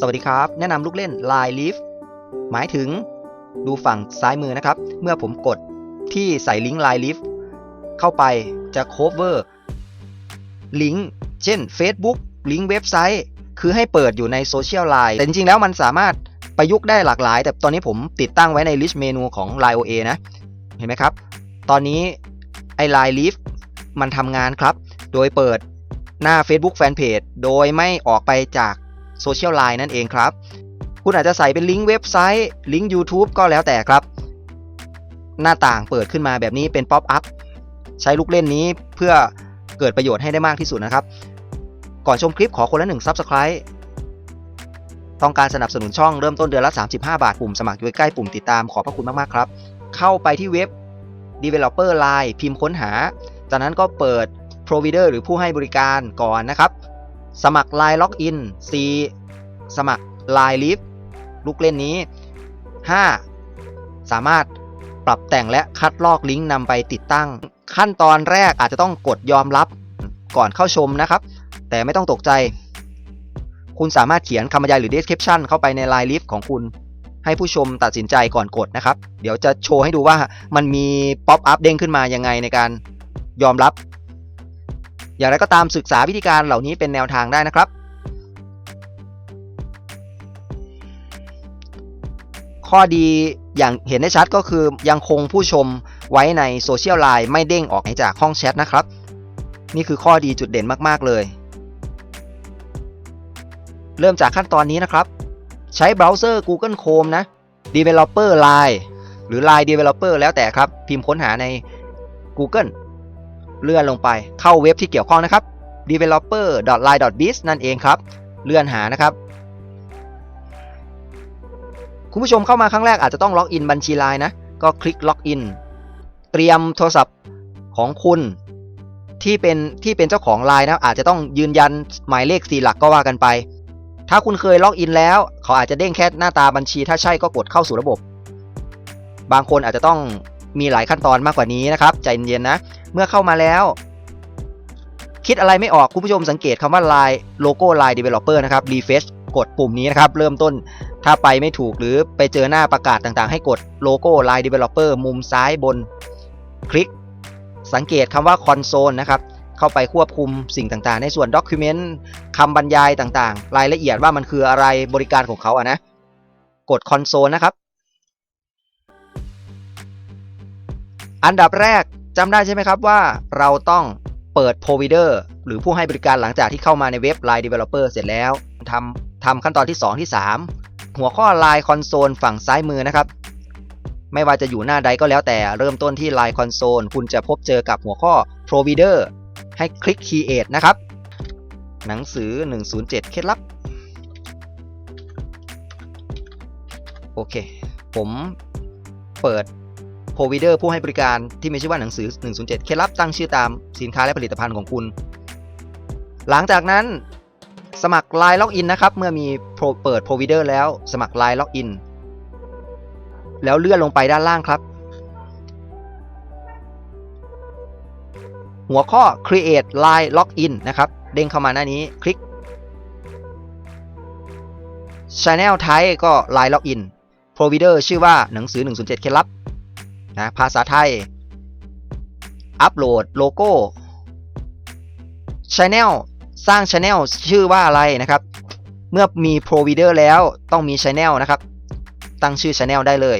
สวัสดีครับ แนะนำลูกเล่น Line Leaf หมายถึงดูฝั่งซ้ายมือนะครับ เมื่อผมกดที่ใส่ลิงก์ Line Leaf เข้าไปจะ cover ลิงก์เช่น Facebook ลิงก์เว็บไซต์ คือให้เปิดอยู่ในโซเชียลไลน์แต่จริงๆแล้วมันสามารถประยุกต์ได้หลากหลาย แต่ตอนนี้ผมติดตั้งไว้ใน list เมนูของ Line OA นะ เห็นไหมครับ ตอนนี้ไอ้ Line Leaf มันทำงานครับ โดยเปิดหน้า Facebook Fanpage โดยไม่ออกไปจาก โซเชียลไลน์นั่นเองครับ คุณอาจจะใส่เป็นลิงก์เว็บไซต์ ลิงก์ YouTube ก็แล้วแต่ครับ หน้าต่างเปิดขึ้นมาแบบนี้เป็นป๊อปอัพใช้ลูกเล่นนี้เพื่อเกิดประโยชน์ให้ได้มากที่สุดนะครับ ก่อนชมคลิปขอคนละหนึ่ง Subscribe ต้องการสนับสนุนช่องเริ่มต้นเดือนละ 35 บาท ปุ่มสมัครอยู่ใกล้ปุ่มติดตามขอบพระคุณมากๆครับ เข้าไปที่เว็บ Developer Line พิมพ์ค้นหา จากนั้นก็เปิด Provider หรือผู้ให้บริการก่อนนะครับ สมัคร Line Login C สมัคร Line Leaf ลูกเล่นนี้ 5. สามารถปรับแต่งและคัดลอกลิงก์นำไปติดตั้ง ขั้นตอนแรกอาจจะต้องกดยอมรับก่อนเข้าชมนะครับ แต่ไม่ต้องตกใจ คุณสามารถเขียนคำบรรยายหรือ description เข้าไปใน Line Leaf ของคุณให้ผู้ชมตัดสินใจก่อนกดนะครับ เดี๋ยวจะโชว์ให้ดูว่ามันมีป๊อปอัพเด้งขึ้นมายังไงในการยอมรับ อย่างไรก็ตามศึกษาวิธีการเหล่านี้เป็นแนวทางได้นะครับ ข้อดีอย่างเห็นได้ชัดก็คือยังคงผู้ชมไว้ในโซเชียลไลน์ไม่เด้งออกจากห้องแชทนะครับ นี่คือข้อดีจุดเด่นมากๆเลย เริ่มจากขั้นตอนนี้นะครับ ใช้เบราว์เซอร์ Google Chrome นะ Developer Line หรือ Line Developer แล้วแต่ครับ พิมพ์ค้นหาใน Google เลื่อนลงไปเข้าเว็บที่เกี่ยวข้องนะครับ developer.line.biz นั่นเองครับ เลื่อนหานะครับ คุณผู้ชมเข้ามาครั้งแรกอาจจะต้องล็อกอินบัญชีไลน์นะ ก็คลิกล็อกอินเตรียมโทรศัพท์ของคุณที่เป็นที่เป็นเจ้าของไลน์นะอาจจะต้องยืนยันหมายเลข4หลักก็ว่ากันไป ถ้าคุณเคยล็อกอินแล้ว เขาอาจจะเด้งแค่หน้าตาบัญชี ถ้าใช่ก็กดเข้าสู่ระบบ บางคนอาจจะต้อง มีหลายขั้นตอนมากกว่านี้นะครับ ใจเย็นๆนะ เมื่อเข้ามาแล้ว คิดอะไรไม่ออกคุณผู้ชมสังเกตคำว่า Line โลโก้ Line Developer นะครับ Refresh กดปุ่มนี้นะครับ เริ่มต้นถ้าไปไม่ถูกหรือไปเจอหน้าประกาศต่างๆ ให้กดโลโก้ Line Developer มุมซ้ายบน คลิก สังเกตคำว่า Console นะครับเข้าไปควบคุมสิ่งต่างๆ ในส่วน Document คำบรรยายต่างๆ รายละเอียดว่ามันคืออะไรบริการของเขาอะนะ กด Console นะครับ อันดับแรกจำได้ใช่ไหมครับว่าเราต้องเปิด Provider หรือผู้ให้บริการหลังจากที่เข้ามาในเว็บ Line Developer เสร็จแล้วทำทำขั้นตอนที่ 2 ที่ 3 หัวข้อ Line Console ฝั่งซ้ายมือนะครับ ไม่ว่าจะอยู่หน้าใดก็แล้วแต่เริ่มต้นที่ Line Console คุณจะพบเจอกับหัวข้อ Provider ให้คลิก Create นะครับ หนังสือ 107 เคล็ดลับ โอเค ผมเปิด provider ผู้ให้บริการที่มีชื่อว่าหนังสือ 107 เคล็ดลับตั้งชื่อตามสินค้าและผลิตภัณฑ์ของคุณ หลังจากนั้น สมัคร Line Login นะครับ เมื่อมีเปิด provider แล้วสมัคร Line Login แล้วเลื่อนลงไปด้านล่างครับ หัวข้อ create line login นะครับ เด้งเข้ามาหน้านี้คลิก channel type ก็ line login provider ชื่อว่าหนังสือ 107 เคล็ดลับ นะภาษาไทย อัปโหลดโลโก้ Channel สร้าง Channel ชื่อว่าอะไรนะครับ เมื่อมี provider แล้วต้องมี Channel นะครับ ตั้งชื่อ Channel ได้เลย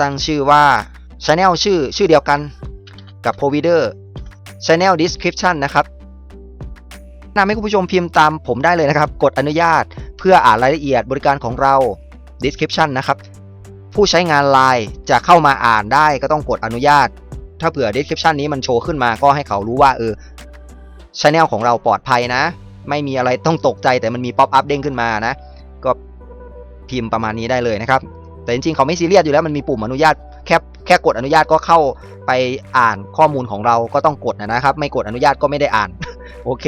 ตั้งชื่อว่า Channel ชื่อชื่อเดียวกันกับ provider channel description นะครับนำให้คุณผู้ชมพิมพ์ตามผมได้เลยนะครับ กดอนุญาตเพื่ออ่านรายละเอียดบริการของเรา description นะครับ ผู้ใช้งาน Line จะเข้ามาอ่านได้ก็ต้องกดอนุญาต ถ้าเผื่อ description นี้มันโชว์ขึ้นมาก็ให้เขารู้ว่าเออ channel ของเราปลอดภัยนะ ไม่มีอะไรต้องตกใจแต่มันมี pop up เด้งขึ้นมานะ ก็พิมพ์ประมาณนี้ได้เลยนะครับ แต่จริงๆ เขาไม่ซีเรียสอยู่แล้วมันมีปุ่มอนุญาตแค่แค่กดอนุญาตก็เข้าไปอ่านข้อมูลของเราก็ต้องกดนะครับ ไม่กดอนุญาตก็ไม่ได้อ่าน โอเค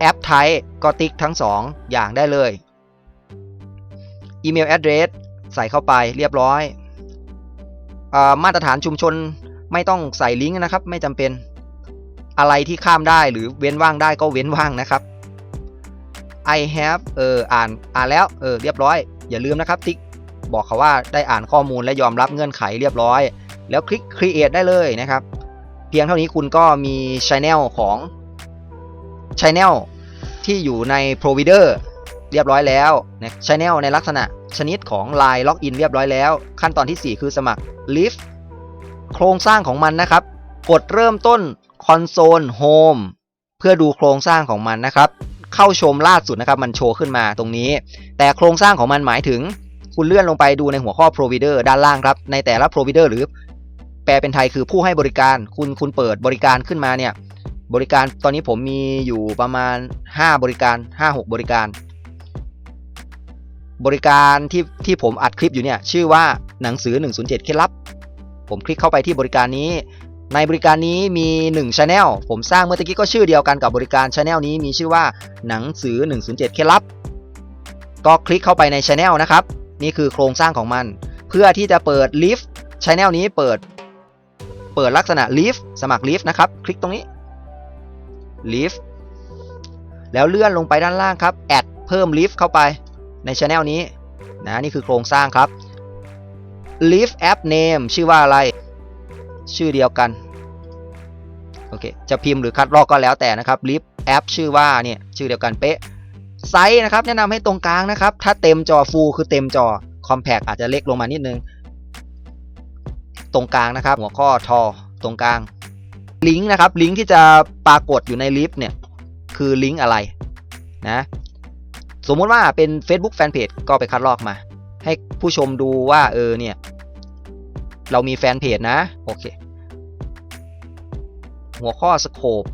แอปไทป์ก็ติ๊กทั้ง 2 อย่างได้เลยอีเมล address ใส่เข้าไปเรียบร้อยออมาตรฐานชุมชนไม่ต้องใส่ลิงก์นะครับ ไม่จำเป็นอะไรที่ข้ามได้หรือเว้นว่างได้ก็เว้นว่างนะครับ I have เอออ่านอ่านแล้วเออเรียบร้อย อย่าลืมนะครับติ๊กบอกเขาว่าได้อ่านข้อมูลและยอมรับเงื่อนไขเรียบร้อย แล้วคลิก create ได้เลยนะครับ เพียงเท่านี้คุณก็มี channel ของ channel ที่อยู่ใน provider เรียบร้อยแล้วนะ channel ในลักษณะชนิดของ Line Login เรียบร้อยแล้ว ขั้นตอนที่ 4 คือสมัคร Lift โครงสร้างของมันนะครับ กดเริ่มต้น Console Home เพื่อดูโครงสร้างของมันนะครับ เข้าชมล่าสุดนะครับ มันโชว์ขึ้นมาตรงนี้ แต่โครงสร้างของมันหมายถึง คุณเลื่อนลงไปดูในหัวข้อ provider ด้านล่างครับ ในแต่ละ provider หรือ แปลเป็นไทยคือผู้ให้บริการ คุณคุณเปิดบริการขึ้นมาเนี่ย บริการตอนนี้ผมมีอยู่ประมาณ 5 บริการ 5-6 บริการ บริการที่ที่ผมอัดคลิปอยู่เนี่ยชื่อว่าหนังสือ 107 เคล็ดลับ ผมคลิกเข้าไปที่บริการนี้ ในบริการนี้มี1 Channel ผมสร้างเมื่อกี้ก็ชื่อเดียวกันกับบริการ Channel นี้มีชื่อว่าหนังสือ 107 เคล็ดลับ ก็คลิกเข้าไปใน Channel นะครับ นี่คือโครงสร้างของมัน เพื่อที่จะเปิด Lift Channel นี้เปิด เปิดลักษณะ Lift สมัคร Lift นะครับ คลิกตรงนี้ Lift แล้วเลื่อนลงไปด้านล่างครับแอดเพิ่ม Lift เข้าไป ใน Channel นี้นะนี่คือโครงสร้างครับ Lift App Name ชื่อว่าอะไร ชื่อเดียวกันโอเคจะพิมพ์หรือคัดลอกก็แล้วแต่นะครับ Lift App ชื่อว่าเนี่ยชื่อเดียวกันเป๊ะไซส์นะครับแนะนำให้ตรงกลางนะครับ ถ้าเต็มจอ Full คือเต็มจอ Compact อาจจะเล็กลงมานิดนึง ตรงกลางนะครับ หัวข้อทอตรงกลางลิงก์นะครับลิงก์ที่จะปรากฏอยู่ในลิฟต์เนี่ยคือลิงก์อะไรนะ สมมุติว่าเป็น Facebook Fanpage ก็ไปคัดลอกมา ให้ผู้ชมดูว่าเออเนี่ย เรามีแฟนเพจนะ โอเค หัวข้อสโคป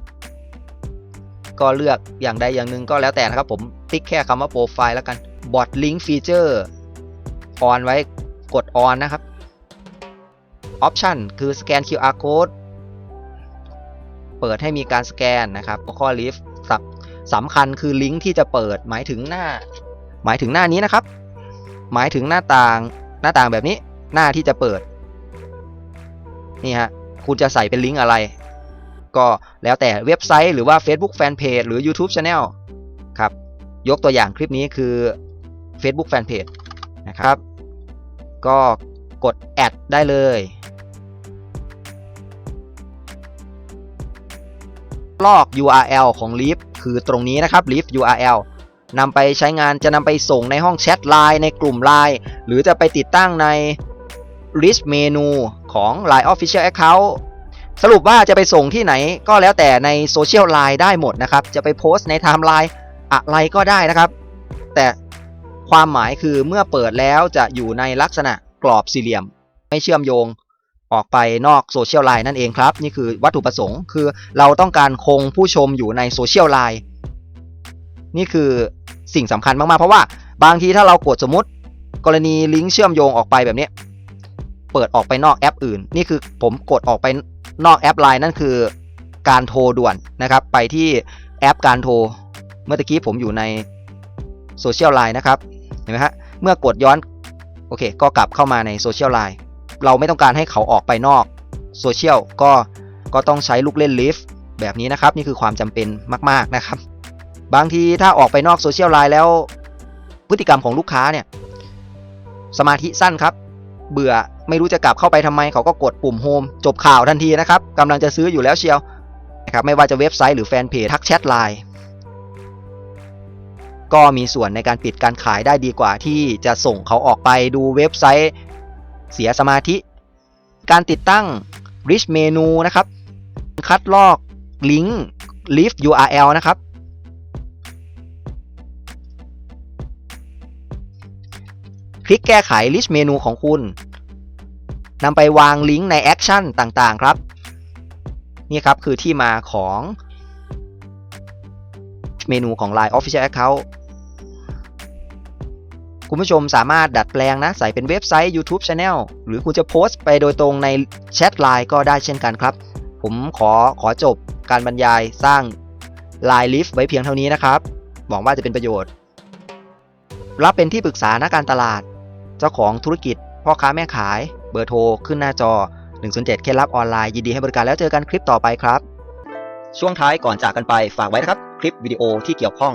ก็เลือกอย่างใดอย่างหนึ่งก็แล้วแต่นะครับผมติ๊กแค่คำว่าโปรไฟล์แล้วกันบอทลิงก์ฟีเจอร์ออนไว้กดออนนะครับออปชันคือสแกน QR code เปิดให้มีการสแกนนะครับหัวข้อ lift สำ สำคัญคือลิงก์ที่จะเปิดหมายถึงหน้า หมายถึงหน้านี้นะครับ หมายถึงหน้าต่างหน้าต่างแบบนี้หน้าที่จะเปิดนี่ฮะคุณจะใส่เป็นลิงก์อะไร ก็แล้วแต่เว็บไซต์หรือว่า Facebook Fanpage หรือ YouTube Channel ครับยกตัวอย่างคลิปนี้คือ Facebook Fanpage นะครับ ก็กดแอดได้เลย ลอก URL ของ Leaf คือตรงนี้นะครับ Leaf URL นำไปใช้งานจะนำไปส่งในห้องแชท Line ในกลุ่ม Line หรือจะไปติดตั้งใน list menu ของ Line Official Account สรุปว่าจะไปส่งที่ไหนก็แล้วแต่ในโซเชียลไลน์ได้หมดนะครับ จะไปโพสต์ในไทม์ไลน์อะไรก็ได้นะครับ แต่ความหมายคือเมื่อเปิดแล้วจะอยู่ในลักษณะกรอบสี่เหลี่ยม ไม่เชื่อมโยง ออกไปนอกโซเชียลไลน์นั่นเองครับ นี่คือวัตถุประสงค์ คือเราต้องการคงผู้ชมอยู่ในโซเชียลไลน์นี่คือสิ่งสำคัญมากๆ เพราะว่าบางทีถ้าเรากดสมมติ กรณีลิงก์เชื่อมโยงออกไปแบบนี้ เปิดออกไปนอกแอปอื่น นี่คือผมกดออกไปนอกแอปไลน์นั่นคือการโทรด่วนนะครับ ไปที่แอปการโทร เมื่อกี้ผมอยู่ในโซเชียลไลน์นะครับ เห็นไหมฮะ เมื่อกดย้อน โอเค ก็กลับเข้ามาในโซเชียลไลน์ เราไม่ต้องการให้เขาออกไปนอกโซเชียลก็ก็ต้องใช้ลูกเล่นลิฟต์แบบนี้นะครับ นี่คือความจำเป็นมากๆนะครับ บางทีถ้าออกไปนอกโซเชียลไลน์แล้ว พฤติกรรมของลูกค้าเนี่ย สมาธิสั้นครับ เบื่อไม่รู้จะกลับเข้าไปทำไม เขาก็กดปุ่มโฮมจบข่าวทันทีนะครับกำลังจะซื้ออยู่แล้วเชียวนะครับไม่ว่าจะเว็บไซต์หรือแฟนเพจทักแชทไลน์ก็มีส่วนในการปิดการขายได้ดีกว่าที่จะส่งเขาออกไปดูเว็บไซต์ เสียสมาธิ การติดตั้ง rich menu นะครับ คัดลอกลิงก์ leave URL นะครับ คลิกแก้ไข list menu ของคุณนำไปวางลิงก์ในแอคชั่นต่างๆ ครับ นี่ครับคือที่มาของเมนูของ Line Official Account คุณผู้ชมสามารถดัดแปลงนะ ใส่เป็นเว็บไซต์ YouTube Channel หรือคุณจะโพสต์ไปโดยตรงในแชทไลน์ก็ได้เช่นกันครับ ผมขอขอจบการบรรยายสร้าง Line Lift ไว้เพียงเท่านี้นะครับ หวังว่าจะเป็นประโยชน์ รับเป็นที่ปรึกษานักการตลาด เจ้าของธุรกิจ พ่อค้าแม่ขาย เบอร์โทร ขึ้นหน้าจอ 107เคล็ดลับออนไลน์ยินดีให้บริการแล้วเจอกันคลิปต่อไปครับ ช่วงท้ายก่อนจากกันไปฝากไว้นะครับ คลิปวิดีโอที่เกี่ยวข้อง